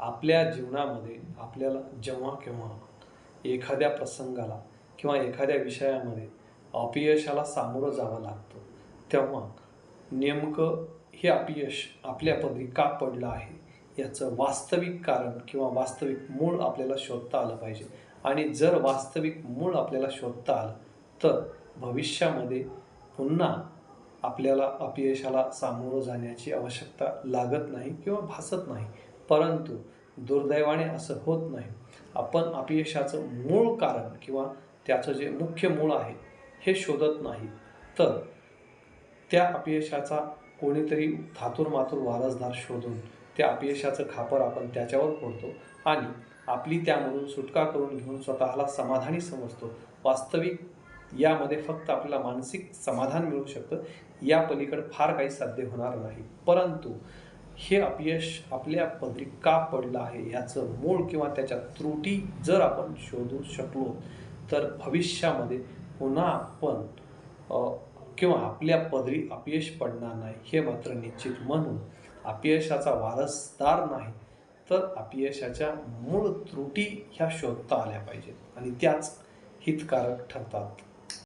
आपल्या जीवनामध्ये आपल्याला जेव्हा केव्हा एखाद्या प्रसंगाला किंवा एखाद्या विषयामध्ये अपयशाला सामोरं जावं लागतं तेव्हा नेमकं हे अपयश आपल्यापदी का पडलं आहे याचं वास्तविक कारण किंवा वास्तविक मूळ आपल्याला शोधता आलं पाहिजे. आणि जर वास्तविक मूळ आपल्याला शोधता आलं तर भविष्यामध्ये पुन्हा आपल्याला अपयशाला सामोरं जाण्याची आवश्यकता लागत नाही किंवा भासत नाही. परंतु दुर्दैवाने असं होत नाही. आपण अपयशाचं मूळ कारण किंवा त्याचं जे मुख्य मूळ आहे हे शोधत नाही. तर त्या अपयशाचा कोणीतरी थातूरमातूर वारसदार शोधून त्या अपयशाचं खापर आपण त्याच्यावर फोडतो आणि आपली त्यामधून सुटका करून घेऊन स्वतःला समाधानी समजतो. वास्तविक यामध्ये फक्त आपल्याला मानसिक समाधान मिळू शकतं. या पलीकडे फार काही साध्य होणार नाही. परंतु हे अपयश आपल्या पदरी का पडलं आहे याचं मूळ किंवा त्याच्या त्रुटी जर आपण शोधू शकलो तर भविष्यामध्ये पुन्हा आपण किंवा आपल्या पदरी अपयश पडणार नाही हे मात्र निश्चित. म्हणून अपयशाचा वारसदार नाही तर अपयशाच्या मूळ त्रुटी ह्या शोधता आल्या पाहिजेत आणि त्याच हितकारक ठरतात.